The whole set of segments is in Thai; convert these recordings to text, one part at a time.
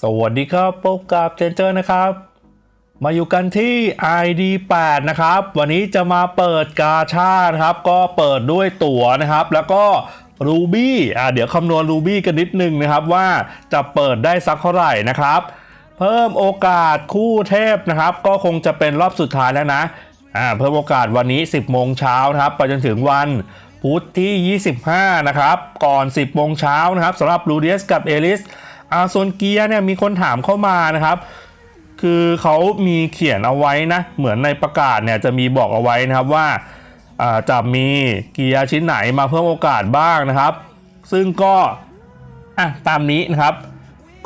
สวัสดีครับพบกับเจนเจอร์นะครับ มาอยู่กันที่ ID 8นะครับ วันนี้จะมาเปิดกาชาครับ ก็เปิดด้วยตั๋วนะครับ แล้วก็รูบี้อ่าเดี๋ยวคำนวณรูบี้กันนิดนึงนะครับว่าจะเปิดได้สักเท่าไหร่นะครับ เพิ่มโอกาสคู่เทพนะครับ ก็คงจะเป็นรอบสุดท้ายแล้วนะอ่าเพิ่มโอกาสวันนี้ 10โมงเช้านะครับไปจนถึงวันพุธที่ 25 นะครับ ก่อน 10โมงเช้านะครับสำหรับลูเดียสกับเอลิส อาส่วนเกียเนี่ยมีคนถามเข้ามานะครับ คือเขามีเขียนเอาไว้นะ เหมือนในประกาศเนี่ยจะมีบอกเอาไว้นะครับว่าอ่าจะมีเกียร์ชิ้นไหนมาเพิ่มโอกาสบ้างนะครับ ซึ่งก็อะตามนี้นะครับ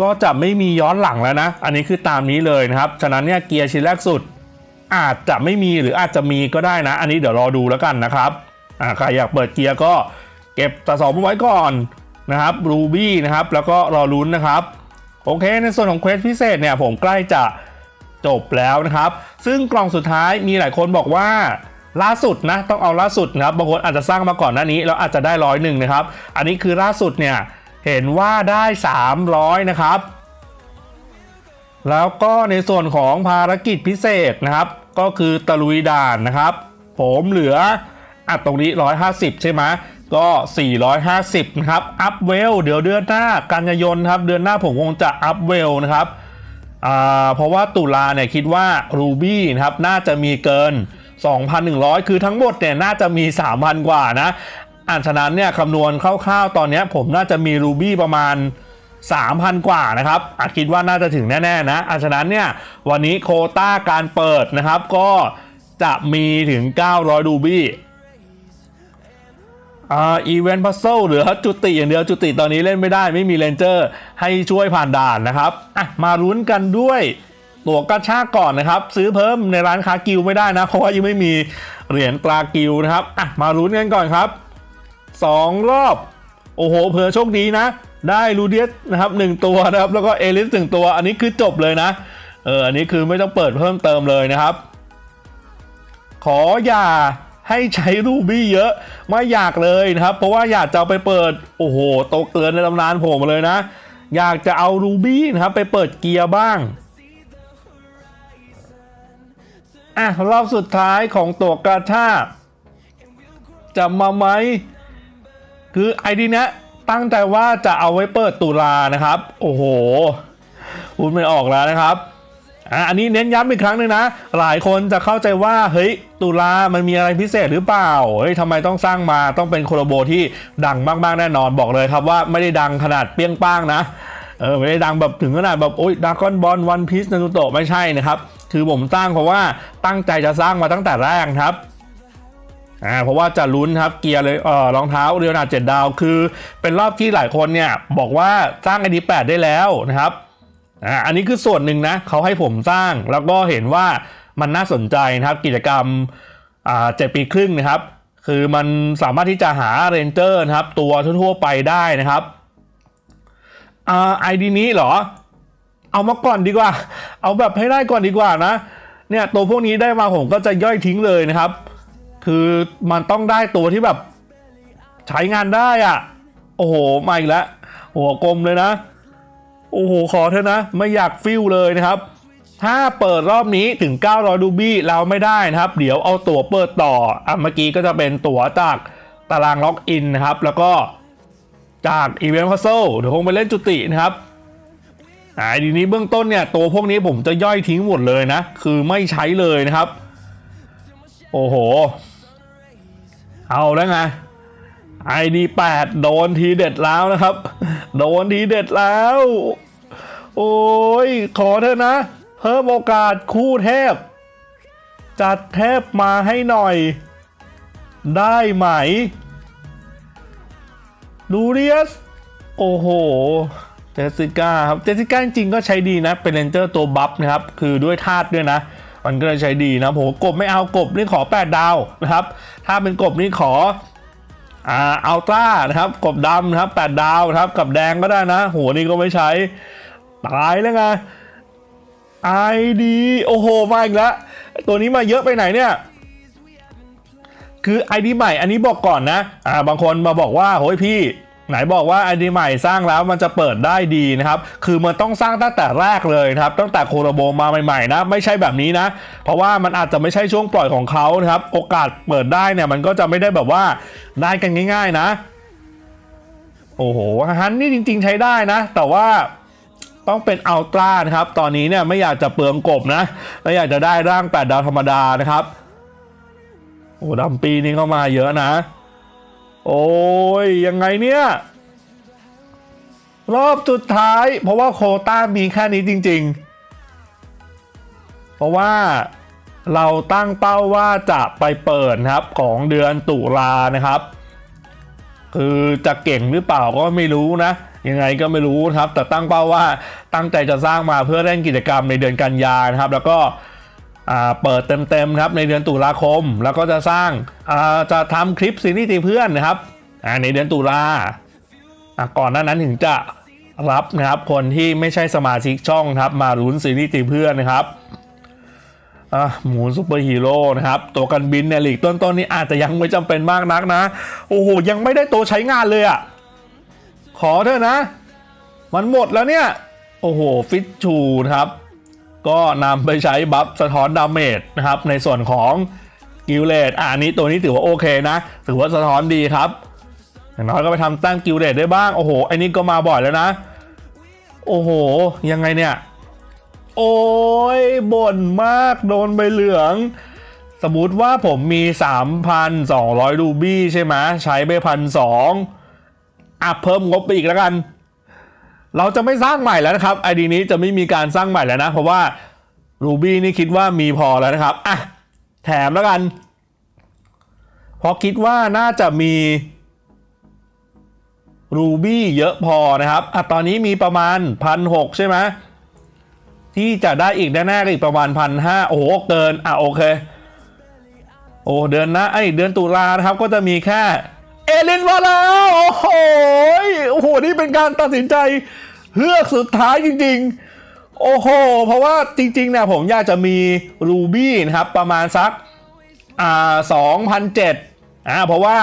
ก็จะไม่มีย้อนหลังแล้วนะ อันนี้คือตามนี้เลยนะครับ ฉะนั้นเนี่ยเกียร์ชิ้นแรกสุด อาจจะไม่มีหรืออาจจะมีก็ได้นะ อันนี้เดี๋ยวรอดูแล้วกันนะครับอ่าใครอยากเปิดเกียร์ก็เก็บสะสมไว้ก่อน นะครับรูบี้นะครับแล้วก็รอลุ้นนะครับ โอเค ในส่วนของเควสพิเศษเนี่ยผมใกล้จะจบแล้วนะครับ ซึ่งกล่องสุดท้ายมีหลายคนบอกว่าล่าสุดนะต้องเอาล่าสุดนะครับบางคนอาจจะสร้างมาก่อนหน้านี้แล้วอาจจะได้ร้อยหนึ่งนะครับ อันนี้คือล่าสุดเนี่ยเห็นว่าได้ 300 นะครับ แล้วก็ในส่วนของภารกิจพิเศษนะครับ ก็คือตะลุยด่านนะครับ ผมเหลืออะตรงนี้ 150 ใช่ไหม ก็ 450 นะครับ อัพเวล เดี๋ยวเดือนหน้ากันยายนครับ เดือนหน้าผมคงจะอัพเวลนะครับเพราะว่าตุลาเนี่ยคิดว่า Ruby นะครับน่าจะมีเกิน 2,100 คือทั้งหมดเนี่ยน่าจะมี 3,000 กว่านะอ่านฉะนั้นเนี่ยคำนวณคร่าวๆ ตอนนี้ผมน่าจะมี Ruby ประมาณ 3,000 กว่านะครับอาคิดว่าน่าจะถึงแน่ๆนะอาฉะนั้นเนี่ยวันนี้โคต้าการเปิดนะครับก็จะมีถึง 900รูบี้ อ่าอีเวนต์พัซเซิลเหลือจุติอย่างเดียวจุติตอนนี้เล่นไม่ได้ไม่มีเลนเจอร์ ให้ช่วยผ่านด่านนะครับอะมาลุ้นกันด้วยตั๋วกระชากก่อนนะครับ ซื้อเพิ่มในร้านค้ากิลไม่ได้นะ เพราะว่ายังไม่มีเหรียญตรากิลนะครับอะมาลุ้นกันก่อนครับสองรอบ โอ้โหเผื่อโชคดีนะ ได้ลูเดียสนะครับหนึ่งตัวนะครับ แล้วก็เอลิสหนึ่งตัว อันนี้คือจบเลยนะเอออันนี้คือไม่ต้องเปิดเพิ่มเติมเลยนะครับ ขออย่า ให้ใช้รูบี้เยอะไม่อยากเลยนะครับ เพราะว่าอยากจะไปเปิดโอ้โหโตเกินในตำนานผมเลยนะ อยากจะเอารูบี้นะครับไปเปิดเกียร์บ้างอะรอบสุดท้ายของตัวกาชาจะมาไหมคือไอดีเนี้ยตั้งใจว่าจะเอาไว้เปิดตุลานะครับ โอ้โหพูดไม่ออกแล้วนะครับ อะอันนี้เน้นย้ำอีกครั้งหนึ่งนะ หลายคนจะเข้าใจว่าเฮ้ยตุลามันมีอะไรพิเศษหรือเปล่า เฮ้ยทำไมต้องสร้างมาต้องเป็นโคโลโบที่ดังมากๆแน่นอนบอกเลยครับว่าไม่ได้ดังขนาดเปี้ยงป้างนะเออไม่ได้ดังแบบถึงขนาดแบบโอ๊ยดากอนบอลวันพีซนารูโตะไม่ใช่นะครับคือผมสร้างเพราะว่าตั้งใจจะสร้างมาตั้งแต่แรกครับอ่าเพราะว่าจะลุ้นครับเกียร์เลยเออรองเท้าเรียวนาเจ็ดดาว คือ เป็นรอบที่หลายคนเนี่ยบอกว่าสร้างไอดีแปดได้แล้วนะครับ อ่าอันนี้คือส่วนหนึ่งนะเขาให้ผมสร้างแล้วก็เห็นว่ามันน่าสนใจนะครับกิจกรรมอ่าเจ็ดปีครึ่งนะครับ คือมันสามารถที่จะหาเรนเจอร์นะครับ ตัวทั่วๆไปได้นะครับอ่าไอดีนี้เหรอ เอามาก่อนดีกว่า เอาแบบให้ได้ก่อนดีกว่านะ เนี่ยตัวพวกนี้ได้มาผมก็จะย่อยทิ้งเลยนะครับ คือมันต้องได้ตัวที่แบบใช้งานได้อะ่ะ โอ้โหมาอีกแล้วหัวกลมเลยนะ โอ้โห ขอเถอะนะ ไม่อยากฟิลเลยนะครับ ถ้าเปิดรอบนี้ถึง 900 ดูบี้เราไม่ได้นะครับ เดี๋ยวเอาตั๋วเปิดต่ออะเมื่อกี้ก็จะเป็นตั๋วจากตารางล็อกอินนะครับ แล้วก็จากอีเวนต์พัซเซิลเดี๋ยวคงไปเล่นจุตินะครับอ่าดีนี้เบื้องต้นเนี่ยตัวพวกนี้ผมจะย่อยทิ้งหมดเลยนะ คือไม่ใช้เลยนะครับ โอ้โห เอาแล้วไง ID 8โดนทีเด็ดแล้วนะครับ โดนทีเด็ดแล้ว โอ้ย ขอเถอะนะ เพิ่มโอกาสคู่เทพ จัดเทพมาให้หน่อย ได้ไหม ดูเรียส โอ้โห เจสสิก้าครับ เจสสิก้าจริงก็ใช้ดีนะ เป็นเรนเจอร์ตัวบัฟนะครับ คือด้วยธาตุด้วยนะ มันก็เลยใช้ดีนะผมกบไม่เอากบนี่ขอ 8 ดาวนะครับ ถ้าเป็นกบนี่ขอ อ่าอัลตร้านะครับกบดำนะครับ8ดาวนะครับกับแดงก็ได้นะ หัวนี่ก็ไม่ใช้ ตายแล้วไงไอดีโอ้โหมาอีกแล้วตัวนี้มาเยอะไปไหนเนี่ยคือไอดีใหม่อันนี้บอกก่อนนะอ่าบางคนมาบอกว่าโฮ้ยพี่ ไหนบอกว่าไอดีใหม่สร้างแล้วมันจะเปิดได้ดีนะครับ คือมันต้องสร้างตั้งแต่แรกเลยนะครับ ตั้งแต่โคโรโบมาใหม่ๆนะไม่ใช่แบบนี้นะ เพราะว่ามันอาจจะไม่ใช่ช่วงปล่อยของเขานะครับ โอกาสเปิดได้เนี่ยมันก็จะไม่ได้แบบว่าได้กันง่าย ๆนะ โอ้โหฮันนี่จริง ๆ ใช้ได้นะ แต่ว่าต้องเป็นอัลตร้านะครับ ตอนนี้เนี่ยไม่อยากจะเปลืองกบนะไม่อยากจะได้ร่างแปดดาวธรรมดานะครับ โอ้ดำปีนี้เข้ามาเยอะนะ โอ้ยยังไงเนี่ย รอบสุดท้าย เพราะว่าโคต้ามีแค่นี้จริง ๆ เพราะว่าเราตั้งเป้าว่าจะไปเปิดครับของเดือนตุลานะครับ คือจะเก่งหรือเปล่าก็ไม่รู้นะ ยังไงก็ไม่รู้ครับ แต่ตั้งเป้าว่าตั้งใจจะสร้างมาเพื่อเล่นกิจกรรมในเดือนกันยานะครับ แล้วก็ เปิดเต็มๆครับในเดือนตุลาคม แล้วก็จะสร้างาจะทำคลิปซีรีส์ตีเพื่อนนะครับในเดือนตุลาก่อนหน้านั้นถึงจะรับนะครับคนที่ไม่ใช่สมาชิกช่องครับมาลุ้นซีรีส์ตีเพื่อนนะครับหมูซูเปอร์ฮีโร่นะครับ ตัวกันบินในลีกต้นๆนี้อาจจะยังไม่จำเป็นมากนักนะ โอ้โห ยังไม่ได้ตัวใช้งานเลยอะ่ะ ขอเถอะนะ มันหมดแล้วเนี่ย โอ้โห ฟิตชูนะครับ ก็นำไปใช้บัฟสะท้อนดาเมจนะครับในส่วนของกิลเลตอันนี้ตัวนี้ถือว่าโอเคนะ ถือว่าสะท้อนดีครับ อย่างน้อยก็ไปทำตั้งกิลเลตได้บ้าง โอ้โหไอ้นี่ก็มาบ่อยแล้วนะ โอ้โห ยังไงเนี่ย โอ้ยบ่นมากโดนใบเหลือง สมมติว่าผมมี 3,200รูบี้ใช่ไหมใช้ไปพันสองอะเพิ่มงบไปอีกแล้วกัน เราจะไม่สร้างใหม่แล้วนะครับไอดีนี้จะไม่มีการสร้างใหม่แล้วนะ เพราะว่ารูบี้นี่คิดว่ามีพอแล้วนะครับอะแถมแล้วกันเพราะคิดว่าน่าจะมีรูบี้เยอะพอนะครับอะตอนนี้มีประมาณพันหใช่ไหมที่จะได้อีกแน่ๆก็อีกประมาณพันห้าโอ้โหเกินอะโอเค โอ้เดือนนะไอเดือนตุลานะครับก็จะมีแค่เอลิสมาแล้ว โอ้โห โอ้โห นี่เป็นการตัดสินใจ เฮือกสุดท้ายจริง ๆ โอ้โห เพราะว่าจริงๆเนี่ยผมอยากจะมีรูบี้นะครับ ประมาณสักอ่าสองพันเจ็ดอ่าเพราะว่า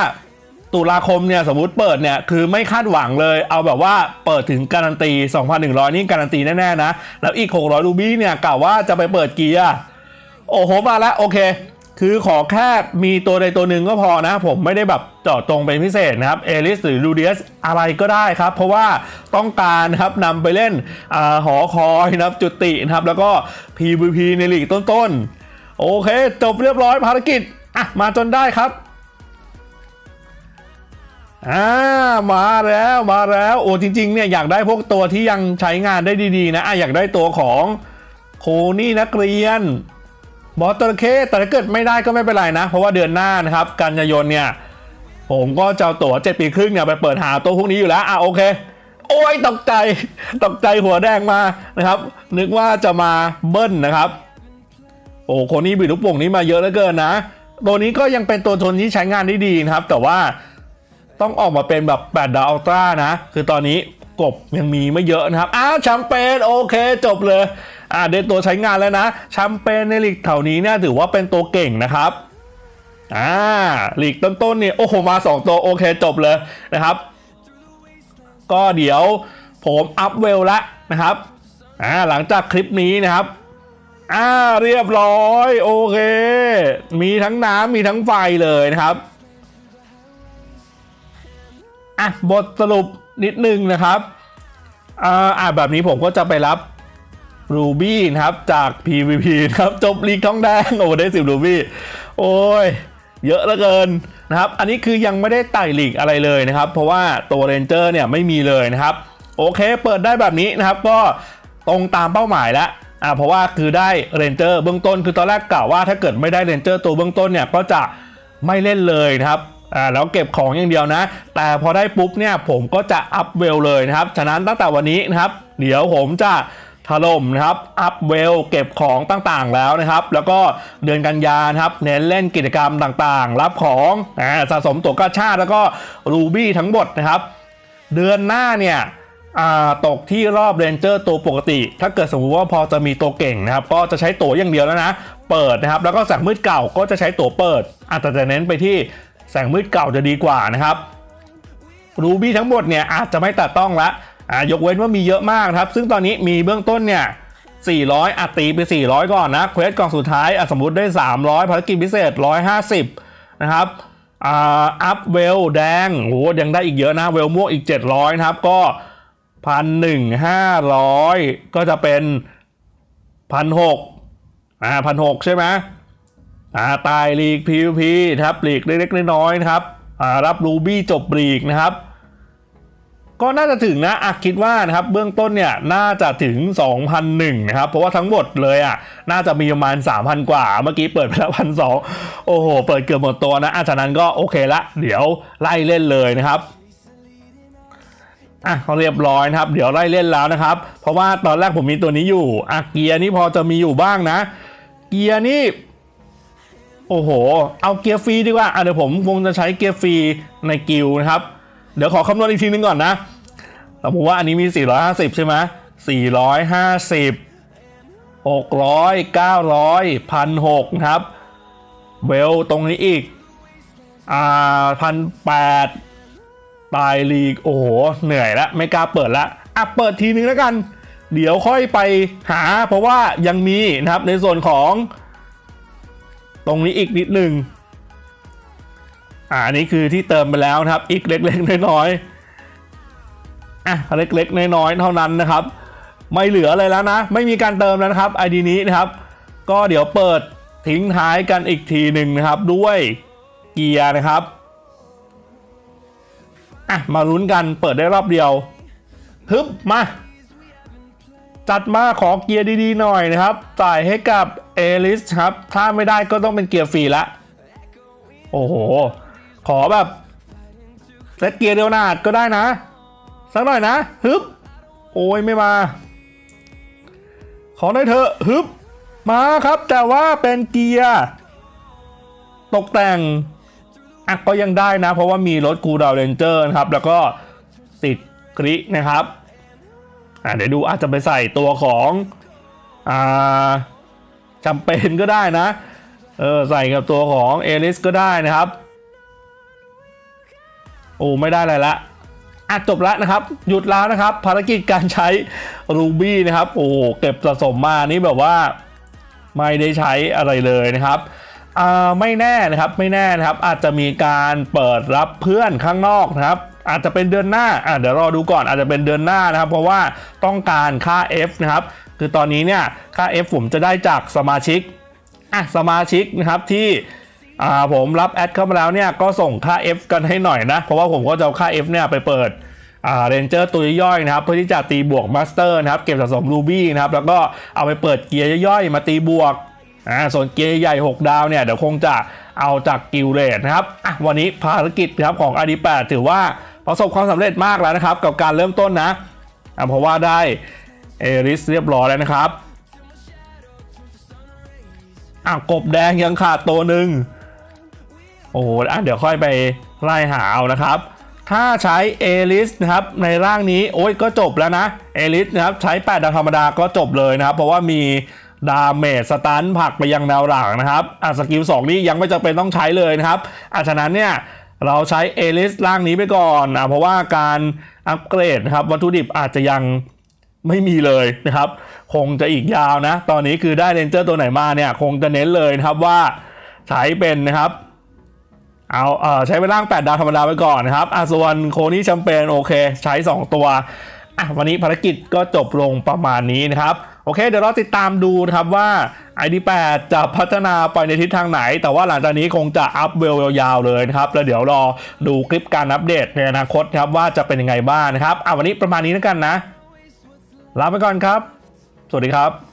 ตุลาคมเนี่ยสมมุติเปิดเนี่ยคือไม่คาดหวังเลยเอาแบบว่าเปิดถึงการันตี 2,100 นี่การันตีแน่ๆนะ แล้วอีก 600รูบี้เนี่ยกล่าวว่าจะไปเปิดเกียร์โอ้โหมาแล้วโอเค คือขอแค่มีตัวใดตัวหนึ่งก็พอนะ ผมไม่ได้แบบเจาะจงเป็นพิเศษนะครับเอลิสหรือลูเดียสอะไรก็ได้ครับ เพราะว่าต้องการครับนำไปเล่นอหอคอยนะครับจุตินะครับ แล้วก็ PVP ในลีกต้นๆ โอเค จบเรียบร้อยภารกิจ อะ มาจนได้ครับอ่ามาแล้วมาแล้วโอ้จริงๆเนี่ยอยากได้พวกตัวที่ยังใช้งานได้ดีๆ นะอะอยากได้ตัวของโคนี่นักเรียน บอสตระเคแต่ถ้าเกิดไม่ได้ก็ไม่เป็นไรนะ เพราะว่าเดือนหน้านะครับกันยายนเนี่ยผมก็จะเอาตั๋วเจ็ดปีครึ่งเนี่ยไปเปิดหาตัวพวกนี้อยู่แล้วอะโอเค โอ้ยตกใจตกใจหัวแดงมานะครับ นึกว่าจะมาเบิ้ลนะครับ โอ้คนนี้บิดลูกโป่งนี้มาเยอะเหลือเกินนะ ตัวนี้ก็ยังเป็นตัวทนที่ใช้งานได้ดีนะครับ แต่ว่าต้องออกมาเป็นแบบ8ดาวอัลตร้านะ คือตอนนี้กบยังมีไม่เยอะนะครับอ้าวแชมเปญโอเคจบเลย อ่าเดนตัวใช้งานแล้วนะแชมเปญในลีกแถวนี้เนี่ยถือว่าเป็นตัวเก่งนะครับอ่าลีกต้นๆเนี่ยโอ้โหมา 2 ตัวโอเคจบเลยนะครับ ก็เดี๋ยวผมอัพเวลละนะครับอ่าหลังจากคลิปนี้นะครับอ่าเรียบร้อยโอเค มีทั้งน้ำมีทั้งไฟเลยนะครับอะบทสรุปนิดนึงนะครับอ่าอ่าแบบนี้ผมก็จะไปรับ รูบี้นะครับจาก PVP นะครับจบลีกทองแดงโอ้ได้สิบรูบี้โอ้ยเยอะเหลือเกินนะครับ อันนี้คือยังไม่ได้ไต่ลีกอะไรเลยนะครับ เพราะว่าตัวเรนเจอร์เนี่ยไม่มีเลยนะครับ โอเค เปิดได้แบบนี้นะครับ ก็ตรงตามเป้าหมายแล้วอ่าเพราะว่าคือได้เรนเจอร์เบื้องต้นคือตอนแรกกล่าวว่าถ้าเกิดไม่ได้เรนเจอร์ตัวเบื้องต้นเนี่ยก็จะไม่เล่นเลยนะครับอ่าแล้วเก็บของอย่างเดียวนะ แต่พอได้ปุ๊บเนี่ยผมก็จะอัพเวลเลยนะครับ ฉะนั้นตั้งแต่วันนี้นะครับ เดี๋ยวผมจะ ถล่มนะครับ อัพเวลเก็บของต่างๆแล้วนะครับ แล้วก็เดือนกันยานะครับ เน้นเล่นกิจกรรมต่างๆ รับของอ่าสะสมตัวกาชาติแล้วก็รูบี้ทั้งหมดนะครับ เดือนหน้าเนี่ยตกที่รอบเรนเจอร์ตัวปกติ ถ้าเกิดสมมุติว่าพอจะมีตัวเก่งนะครับ ก็จะใช้ตัวอย่างเดียวแล้วนะ เปิดนะครับ แล้วก็แสงมืดเก่าก็จะใช้ตัวเปิดอาจจะเน้นไปที่แสงมืดเก่าจะดีกว่านะครับรูบี้ทั้งหมดเนี่ยอาจจะไม่ตัดต้องละ อ่ายกเว้นว่ามีเยอะมากครับ ซึ่งตอนนี้มีเบื้องต้นเนี่ย400อัดตีไป 400 ก่อนนะเควสกล่องสุดท้ายสมมุติได้ 300ภารกิจพิเศษ 150 นะครับอ่าอัพเวลแดงโหยังได้อีกเยอะนะ เวลม่วงอีก 700 นะครับ ก็พันหนึ่งห้าร้อยก็จะเป็นพันหกอ่าพันหกใช่ไหมอ่าตายลีก PVP นะครับลีกเล็กๆน้อยๆนะครับอ่ารับรูบี้จบลีกนะครับ ก็น่าจะถึงนะอะคิดว่านะครับเบื้องต้นเนี่ยน่าจะถึง 2,001นะครับเพราะว่าทั้งหมดเลยอะน่าจะมีประมาณ 3,000 กว่า เมื่อกี้เปิดไปแล้วพันสองโอ้โห เปิดเกือบหมดตัวนะอะจากนั้นก็โอเคละ เดี๋ยวไล่เล่นเลยนะครับอะเขาเรียบร้อยนะครับ เดี๋ยวไล่เล่นแล้วนะครับ เพราะว่าตอนแรกผมมีตัวนี้อยู่อะเกียร์นี่พอจะมีอยู่บ้างนะ เกียร์นี่ โอ้โห เอาเกียร์ฟรีดีกว่าอะเดี๋ยวผมคงจะใช้เกียร์ฟรีในกิลนะครับ เดี๋ยวขอคำนวณอีกทีนึงก่อนนะ แต่ผมว่าอันนี้มี 450 ใช่ไหม450 600 900 1,600นะครับ เวลตรงนี้อีก อ่าพันแปดตายลีก โอ้โห เหนื่อยละไม่กล้าเปิดละอะเปิดทีนึงแล้วกัน เดี๋ยวค่อยไปหา เพราะว่ายังมีนะครับในส่วนของ ตรงนี้อีกนิดหนึ่งอ่าอันนี้คือที่เติมไปแล้วนะครับ อีกเล็กๆน้อยๆ อะเล็กๆน้อยๆเท่านั้นนะครับ ไม่เหลืออะไรแล้วนะ ไม่มีการเติมแล้วนะครับไอดีนี้นะครับ ก็เดี๋ยวเปิดทิ้งท้ายกันอีกทีหนึ่งนะครับ ด้วยเกียร์นะครับอะมาลุ้นกันเปิดได้รอบเดียวฮึบมา จัดมาขอเกียร์ดีๆหน่อยนะครับจ่ายให้กับเอลิสครับ ถ้าไม่ได้ก็ต้องเป็นเกียร์ฟรีละโอ้โห ขอแบบเซตเกียร์เดียวนาดก็ได้นะ สักหน่อยนะฮึบโอ้ยไม่มา ขอได้เถอะฮึบมาครับ แต่ว่าเป็นเกียร์ตกแต่งอะก็ยังได้นะ เพราะว่ามีรถกูดาวเรนเจอร์นะครับ แล้วก็ติดกรินะครับอะเดี๋ยวดูอาจจะไปใส่ตัวของอ่าจำเป็นก็ได้นะ เออใส่กับตัวของเอลิสก็ได้นะครับ โอ้ไม่ได้อะไรละ อะจบแล้วนะครับ หยุดแล้วนะครับ ภารกิจการใช้รูบี้นะครับ โอ้เก็บสะสมมานี่แบบว่าไม่ได้ใช้อะไรเลยนะครับไม่แน่นะครับไม่แน่นะครับ อาจจะมีการเปิดรับเพื่อนข้างนอกนะครับ อาจจะเป็นเดือนหน้าอะเดี๋ยวรอดูก่อนอาจจะเป็นเดือนหน้านะครับ เพราะว่าต้องการค่า F นะครับ คือตอนนี้เนี่ยค่า F ผมจะได้จากสมาชิกอะสมาชิกนะครับที่ อ่าผมรับแอดเข้ามาแล้วเนี่ยก็ส่งค่า F กันให้หน่อยนะ เพราะว่าผมก็จะเอาค่า F เนี่ยไปเปิดอ่าเรนเจอร์ตัวย่อยนะครับ เพื่อที่จะตีบวกมาสเตอร์นะครับ เก็บสะสมรูบี้นะครับ แล้วก็เอาไปเปิดเกียร์ย่อยๆ มาตีบวกอ่าส่วนเกียร์ใหญ่ 6 ดาวเนี่ย เดี๋ยวคงจะเอาจากกิลเรดนะครับอะวันนี้ภารกิจนะครับของ i d 8ถือว่าประสบความสำเร็จมากแล้วนะครับ กับการเริ่มต้นนะอะเพราะว่าได้เอริสเรียบร้อยแล้วนะครับอะกบแดงยังขาดตัวหนึ่ง โอ้โหอะเดี๋ยวค่อยไปไล่หาเอานะครับ ถ้าใช้เอลิสนะครับในร่างนี้โอ้ยก็จบแล้วนะเอลิสนะครับใช้8ดาวธรรมดาก็จบเลยนะครับ เพราะว่ามีดาเมจสตันผักไปยังแนวหลังนะครับอะสกิล2นี่ยังไม่จำเป็นต้องใช้เลยนะครับอะฉะนั้นเนี่ยเราใช้เอลิสร่างนี้ไปก่อนอะเพราะว่าการอัปเกรดนะครับวัตถุดิบอาจจะยังไม่มีเลยนะครับ คงจะอีกยาวนะ ตอนนี้คือได้เรนเจอร์ตัวไหนมาเนี่ย คงจะเน้นเลยนะครับว่าใช้เป็นนะครับ เอาเออใช้เป็นร่าง 8 ดาวธรรมดาไปก่อนนะครับอะส่วนโคนี่แชมเปญโอเค ใช้ 2 ตัวอะวันนี้ภารกิจก็จบลงประมาณนี้นะครับโอเค เดี๋ยวเราติดตามดูนะครับว่า ID8 จะพัฒนาไปในทิศทางไหน แต่ว่าหลังจากนี้คงจะอัพเวลยาวๆเลยนะครับ แล้วเดี๋ยวรอดูคลิปการอัปเดตในอนาคตครับว่าจะเป็นยังไงบ้างนะครับอะวันนี้ประมาณนี้แล้วกันนะลาไปก่อนครับ สวัสดีครับ